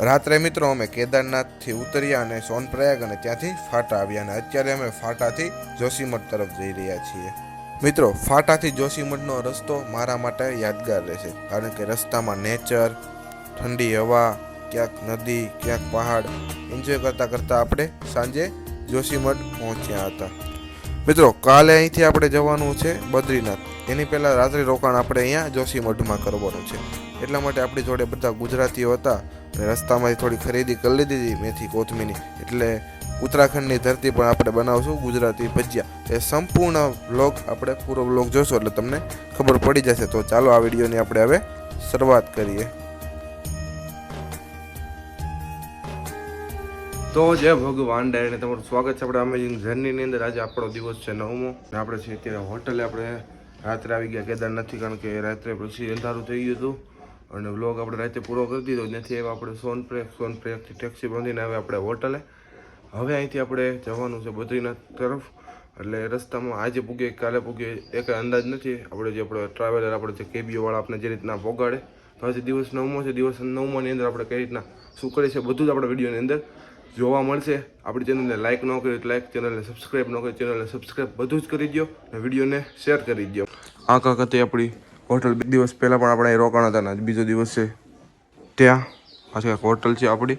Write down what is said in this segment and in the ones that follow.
રાત્રે મિત્રો અમે કેદારનાથથી ઉતર્યા અને સોનપ્રયાગ અને ત્યાંથી ફાટા આવ્યા અને અત્યારે અમે ફાટાથી જોશીમઠ તરફ જઈ રહ્યા છીએ. મિત્રો, ફાટાથી જોશીમઠનો રસ્તો મારા માટે યાદગાર રહેશે, કારણ કે રસ્તામાં નેચર ઠંડી હવા, ક્યાંક નદી, ક્યાંક પહાડ એન્જોય કરતાં કરતાં આપણે સાંજે જોશીમઠ પહોંચ્યા હતા. મિત્રો, કાલે અહીંથી આપણે જવાનું છે બદ્રીનાથ. એની પહેલાં રાત્રિ રોકાણ આપણે અહીંયા જોશીમઠમાં કરવાનું છે. એટલા માટે આપણી જોડે બધા ગુજરાતીઓ હતા. રસ્તામાંથી થોડી ખરીદી કરી લીધી હતી મેથી કોથમીની એટલે ઉત્તરાખંડની ધરતી પણ આપણે બનાવશું ગુજરાતી ભજીયા. એ સંપૂર્ણ બ્લોગ આપણે પૂરો બ્લોગ જોશું એટલે તમને ખબર પડી જશે. તો ચાલો આ વિડીયોની આપણે હવે શરૂઆત કરીએ. તો જય ભગવાન ડાયરને તમારું સ્વાગત છે આપણે અમેઝિંગ જર્નીની અંદર. આજે આપણો દિવસ છે નવમો અને આપણે છે અત્યારે હોટલે. આપણે રાત્રે આવી ગયા કેદારનાથથી કારણ કે રાત્રે પછી અંધારું થઈ ગયું હતું. અને વ્લોગ આપણે રાતે પૂરો કરી દીધો. નથી એવા આપણે સોનપ્રેક સોનપ્રેકથી ટેક્સી બાંધીને આવે આપણે હોટલે હવે અહીંથી આપણે જવાનું છે બદ્રીનાથ તરફ. એટલે રસ્તામાં આજે પૂગે, કાલે પૂગે એક અંદાજ નથી. આપણે જે આપણે ટ્રાવેલર આપણે જે કેબીઓવાળા આપણે જે રીતના પોગાડે તો આજે દિવસ નવમો છે. દિવસ નવમાની અંદર આપણે કઈ રીતના શું કરીએ છીએ બધું જ આપણે વિડીયોની અંદર જોવા મળશે. આપણી ચેનલને લાઇક ન કરી લાઇક ચેનલને સબસ્ક્રાઇબ ન કરી ચેનલને સબસ્ક્રાઈબ બધું જ કરી દો અને વિડીયોને શેર કરી દો આ કાકતે આપણી હોટલ બે દિવસ પહેલાં પણ આપણે રોકાણ હતા ને, બીજો દિવસ છે ત્યાં. પાછી હોટલ છે આપણી,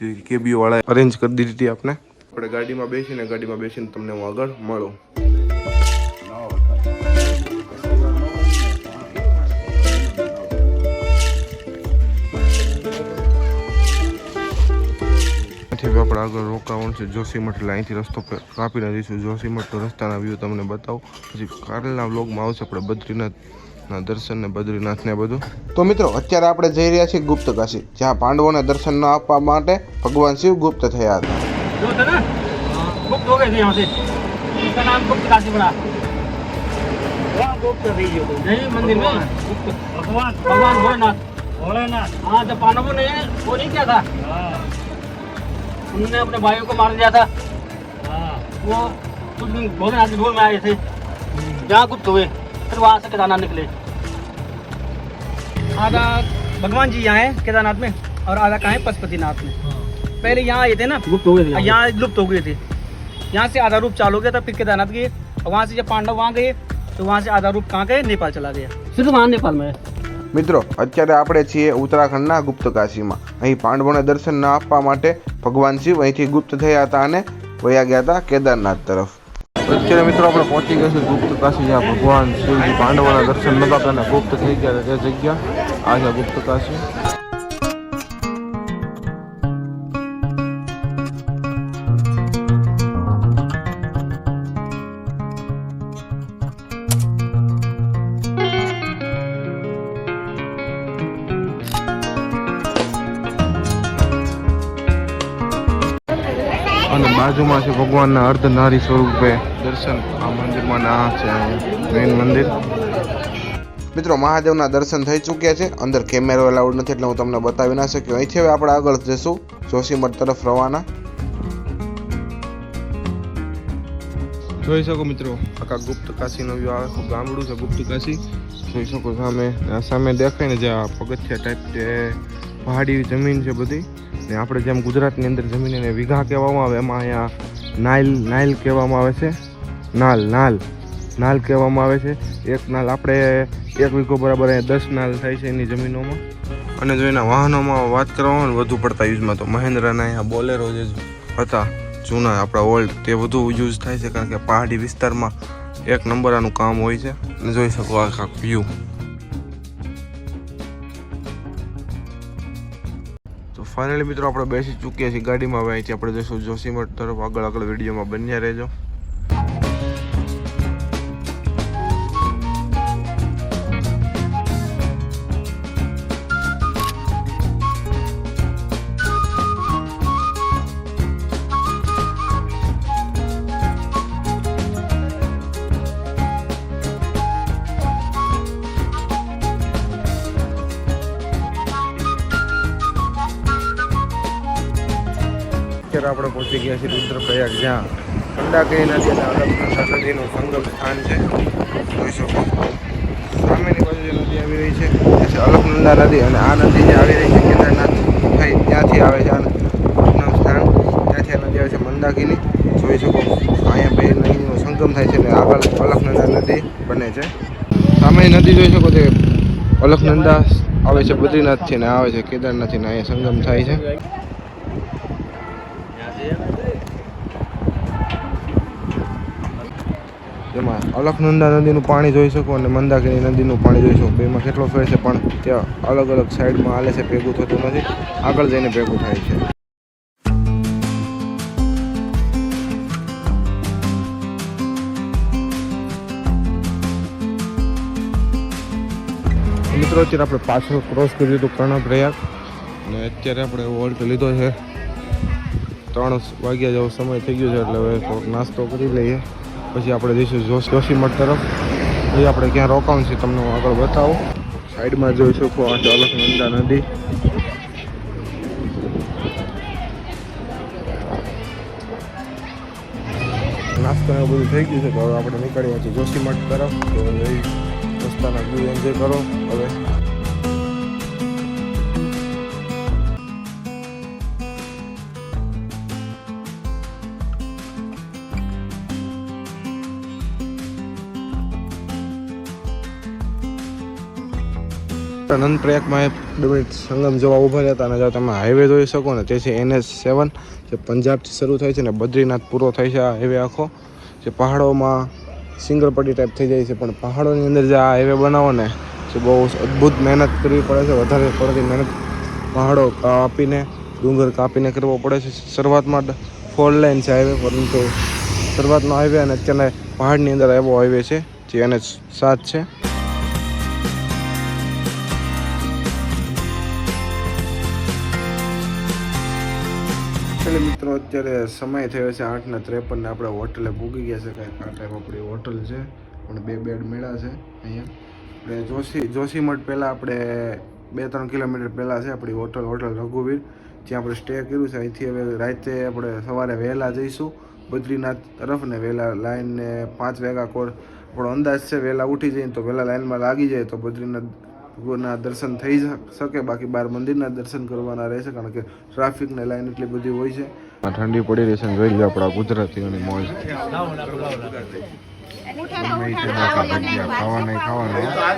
જે કેબીઓવાળાએ અરેન્જ કરી દીધી હતી આપણે આપણે ગાડીમાં બેસીને ગાડીમાં બેસીને તમને હું આગળ મળું. અહીંથી આપણે આગળ રોકાવાનું છે જોશીમઠ, એટલે અહીંથી રસ્તો કાપીને જઈશું. જોશીમઠનો રસ્તાના વ્યૂ તમને બતાવું. પછી કાલના બ્લોગમાં આવશે આપણે બદ્રીનાથના દર્શન ને બદ્રીનાથ ને બધું તો મિત્રો અત્યારે આપણે જઈ રહ્યા છીએ ગુપ્ત કાશી જ્યાં પાંડવોને દર્શન ન આપવા માટે ભગવાન શિવ ગુપ્ત થયા હતા जो थे ना गुप्त हो गए थे यहाँ से इसका नाम गुप्त काशी पड़ा वहाँ गुप्त रही हो नहीं मंदिर में गुप्त भगवान भगवान भोलेनाथ भोलेनाथ हाँ जब पांडवों ने वो नहीं किया था उन्होंने अपने भाइयों को मार दिया था वो कुछ दिन भोलेनाथ की गोद में आए थे जहाँ गुप्त हुए फिर वहाँ से केदारनाथ निकले आधा भगवान जी यहाँ है केदारनाथ में और आधा कहाँ है पशुपतिनाथ में पहले यहाँ आए थे ना गुप्त हो गए यहाँ लुप्त हो गए थे यहाँ से आधा रूप चालू हो गया था फिर केदारनाथ गए और वहाँ से जब पांडव वहाँ गए तो वहाँ से आधा रूप कहाँ गए नेपाल चला गया सिर्फ वहाँ नेपाल में મિત્રો અત્યારે આપણે છીએ ઉત્તરાખંડના ગુપ્ત કાશીમાં અહીં પાંડવોને દર્શન ન આપવા માટે ભગવાન શિવ અહીંથી ગુપ્ત થયા હતા અને વયા ગયા હતા કેદારનાથ તરફ અત્યારે મિત્રો આપણે પહોંચી ગયા છે ગુપ્ત કાશી, જ્યાં ભગવાન શિવજી પાંડવોના દર્શન નતા ગુપ્ત થઈ ગયા તે જગ્યા. આ છે ગુપ્ત કાશી. બાજુમાં છે ભગવાનના અર્ધનારી સ્વરૂપે. દર્શન આ મંદિરમાં ના છે મેઇન મંદિર. મિત્રો મહાદેવના દર્શન થઈ ચૂક્યા છે. અંદર કેમેરો એલાઉડ નથી એટલે હું તમને બતાવી ના શક્યો. અહીંથી હવે આપણે આગળ જઈશું જોશીમઠ તરફ રવાના. જોઈ શકો મિત્રો આખા ગુપ્ત કાશીનો વ્યૂ આખું ગામડું છે ગુપ્ત કાશી. જોઈ શકો સામે સામે દેખાય ને જે આ પગથિયા ટાઈપ તે પહાડી જમીન છે બધી. ને આપણે જેમ ગુજરાતની અંદર જમીન એને વીઘા કહેવામાં આવે, એમાં અહીંયા નાઇલ નાઇલ કહેવામાં આવે છે. નાલ નાલ નાલ કહેવામાં આવે છે. એક નાલ આપણે એક વીઘો બરાબર અહીંયા દસ નાલ થાય છે એની જમીનોમાં. અને જો એના વાહનોમાં વાત કરવામાં વધુ પડતા યુઝમાં, તો મહેન્દ્રના અહીંયા બોલેરો જે હતા, જૂના આપણા ઓલ્ડ, તે વધુ યુઝ થાય છે, કારણ કે પહાડી વિસ્તારમાં એક નંબર આનું કામ હોય છે. અને જોઈ શકો આખા વ્યૂ તો ફાઇનલી મિત્રો આપણે બેસી ચૂક્યા છીએ ગાડીમાં હવે અહીંથી આપણે જઈશું જોશીમઠ તરફ. આગળ આગળ વિડીયોમાં બન્યા રહેજો. અત્યારે આપણે પહોંચી ગયા છીએ રુદ્રપ્રયાગ, જ્યાં મંદાકિની નદી અને અલકનંદા નદીનું સંગમ સ્થાન છે. જોઈ શકો સામેની બાજુ જે નદી આવી રહી છે અલકનંદા નદી અને આ નદી જે આવી રહી છે કેદારનાથ થઈ, ત્યાંથી આવે છે આ સ્થાન. ત્યાંથી આ નદી આવે છે મંદાકીની. જોઈ શકો અહીંયા બે નદીનો સંગમ થાય છે અને આગળ અલખનંદા નદી બને છે. સામેની નદી જોઈ શકો તે અલખનંદા આવે છે બદ્રીનાથથી ને આવે છે કેદારનાથથી ને અહીંયા સંગમ થાય છે. જેમાં અલખનંદા નદીનું પાણી જોઈ શકો અને મંદાકિની નદીનું પાણી જોઈ શકો. બેમાં કેટલો ફેર છે, પણ ત્યાં અલગ અલગ સાઈડમાં હાલે છે, ભેગું થતું નથી. આગળ જઈને ભેગું થાય છે. મિત્રો, અત્યારે આપણે પાછળ ક્રોસ કર્યું હતું કર્ણપ્રયાગ અને અત્યારે આપણે વોલ્ટ લીધો છે. ત્રણ વાગ્યા જેવો સમય થઈ ગયો છે, એટલે હવે થોડોક નાસ્તો કરી લઈએ. પછી આપણે જઈશું જોશ જોશીમઠ તરફ. એ આપણે ક્યાં રોકાવું છે તમને હું આગળ બતાવું. સાઈડમાં જોઈ શકો આ અલખનંદા નદી નાસ્તો એવું બધું થઈ ગયું છે તો હવે આપણે નીકળ્યા છીએ જોશીમઠ તરફ. તો રસ્તાના વ્યૂ એન્જોય કરો. હવે અનંત પ્રયાગમાં મિનિટ સંગમ જોવા ઊભા રહેતા અને જો તમે હાઈવે જોઈ શકો ને તે છે એનએસ સેવન જે પંજાબથી શરૂ થાય છે ને બદ્રીનાથ પૂરો થાય છે આ હાઈવે આખો, જે પહાડોમાં સિંગલ પટ્ટી ટાઈપ થઈ જાય છે. પણ પહાડોની અંદર જે આ હાઈવે બનાવો ને, જે બહુ અદ્ભુત મહેનત કરવી પડે છે, વધારે પડતી મહેનત પહાડો કાપીને ડુંગર કાપીને કરવો પડે છે. શરૂઆતમાં ફોર લાઇન છે હાઈવે પરંતુ શરૂઆતનો હાઈવે અને અત્યારના પહાડની અંદર એવો હાઈવે છે, જે એનએચ સાત છે. અત્યારે સમય થયો છે આઠના ત્રેપન ને આપણે હોટલે પૂગી ગયા છે કાંઈક. આ ટાઈપ આપણી હોટલ છે, પણ બે બેડ મેળા છે અહીંયા. આપણે જોશી જોશીમઠ પહેલાં આપણે બે ત્રણ કિલોમીટર પહેલાં છે આપણી હોટલ હોટલ રઘુવીર, જ્યાં આપણે સ્ટે કર્યું છે. અહીંથી હવે રાતે આપણે સવારે વહેલા જઈશું. બદ્રીનાથ તરફ ને વહેલા લાઈનને પાંચ વાગ્યા કોર આપણો અંદાજ છે, વહેલા ઉઠી જઈએ તો વહેલા લાઈનમાં લાગી જાય તો બદ્રીનાથ ના દર્શન થઈ શકે. બાકી બાર મંદિરના દર્શન કરવાના રહેશે, કારણ કે ટ્રાફિકને લાઈન એટલી બધી હોય છે. ઠંડી પડી રહી છે ગળી આપણા ગુજરાતીઓની મોજ. ખાવાના ખાવાના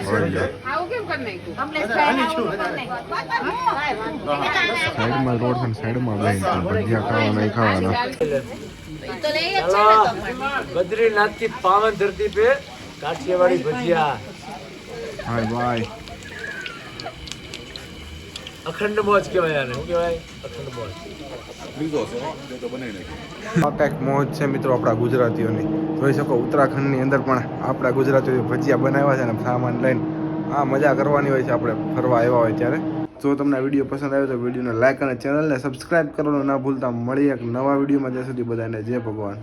સાઈડમાં રોડ છે સાઈડમાં બેન ભજીયા ખાવાના. ખાવાના બદ્રીનાથથી પાવન ધરતી પે કાઠિયાવાડી ભજીયા. હાય બાય અખંડ મોજ કહેવાય આને. શું કહેવાય? અખંડ મોજ. આ કંઈક મોજ છે મિત્રો આપણા ગુજરાતીઓની. જોઈ શકો ઉત્તરાખંડની અંદર પણ આપણા ગુજરાતીઓ ભજીયા બનાવ્યા છે ને સામાન લઈને આ મજા કરવાની હોય છે આપણે ફરવા આવ્યા હોય ત્યારે. જો તમને આ વીડિયો પસંદ આવ્યો તો વિડીયોને લાઈક અને ચેનલને સબસ્ક્રાઇબ કરવાનું ના ભૂલતા. મળી એક નવા વિડીયોમાં જ્યાં સુધી બધાને જય ભગવાન.